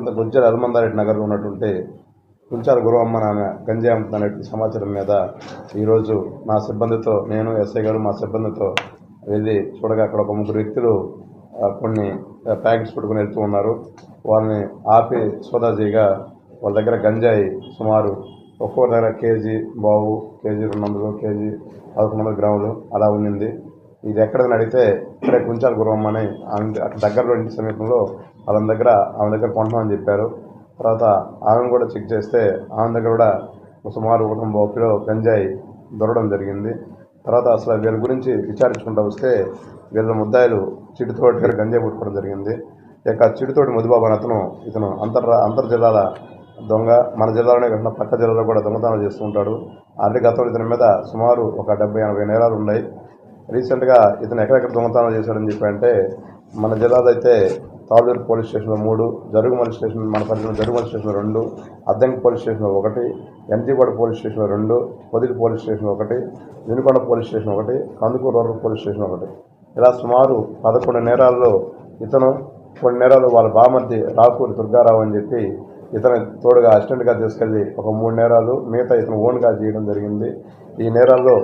కొంత గుంచారు హనుమందారెడ్డి నగర్లో ఉన్నటువంటి గుంచారు గురువమ్మ ఆమె గంజాయి అమ్ముతున్నటువంటి సమాచారం మీద ఈరోజు మా సిబ్బందితో నేను ఎస్ఐ గారు మా సిబ్బందితో వెళ్ళి చూడగా అక్కడ ఒక ముగ్గురు వ్యక్తులు కొన్ని ప్యాకెట్స్ పట్టుకుని వెళ్తూ ఉన్నారు. వాళ్ళని ఆపి సోదా చేయగా వాళ్ళ దగ్గర గంజాయి సుమారు ఒక్కో దగ్గర కేజీ బావు కేజీ రెండు వందలు కేజీ పదకొండు వందల గ్రాములు అలా ఉండింది. ఇది ఎక్కడని అడిగితే ఇక్కడే కుంచాల గురం అని ఆమె అక్కడ దగ్గరలో ఇంటి సమీపంలో వాళ్ళ దగ్గర ఆమె దగ్గర కొంటున్నామని చెప్పారు. తర్వాత ఆమెను కూడా చెక్ చేస్తే ఆమె దగ్గర కూడా సుమారు ఒక కిలో గంజాయి దొరకడం జరిగింది. తర్వాత అసలు వీళ్ళ గురించి విచారించుకుంటూ వస్తే వీళ్ళ ముద్దాయిలు చిటితోటి దగ్గర గంజాయి పుట్టుకోవడం జరిగింది. ఇక యొక్క చిటితోటి మధుబాబు అని అతను ఇతను అంతర్ అంతర్ జిల్లాల దొంగ. మన జిల్లాలోనే కాకుండా పక్క జిల్లాలో కూడా దొంగతనాలు చేస్తూ ఉంటాడు. ఆల్రెడీ గతంలో ఇతని మీద సుమారు ఒక డెబ్బై ఎనభై నేరాలు ఉన్నాయి. రీసెంట్గా ఇతను ఎక్కడెక్కడ దొంగతనాలు చేశాడని చెప్పి అంటే మన జిల్లాలో అయితే తాళూరు పోలీస్ స్టేషన్లో మూడు జరుగుమల్లి స్టేషన్ మన పరిధిలో జరుగుమల్లి స్టేషన్లో రెండు అద్దంకి పోలీస్ స్టేషన్లో ఒకటి ఎంజీపాడు పోలీస్ స్టేషన్లో రెండు పొదిలి పోలీస్ స్టేషన్ ఒకటి వినుకొండ పోలీస్ స్టేషన్ ఒకటి కందుకూరు రూరల్ పోలీస్ స్టేషన్ ఒకటి. ఇలా సుమారు పదకొండు నేరాల్లో ఇతను కొన్ని నేరాలు వాళ్ళ బామర్ది రాకూరి దుర్గారావు అని చెప్పి ఇతను తోడుగా అసిస్టెంట్గా తీసుకెళ్ళి ఒక మూడు నేరాలు మిగతా ఇతను ఓన్గా చేయడం జరిగింది. ఈ నేరాల్లో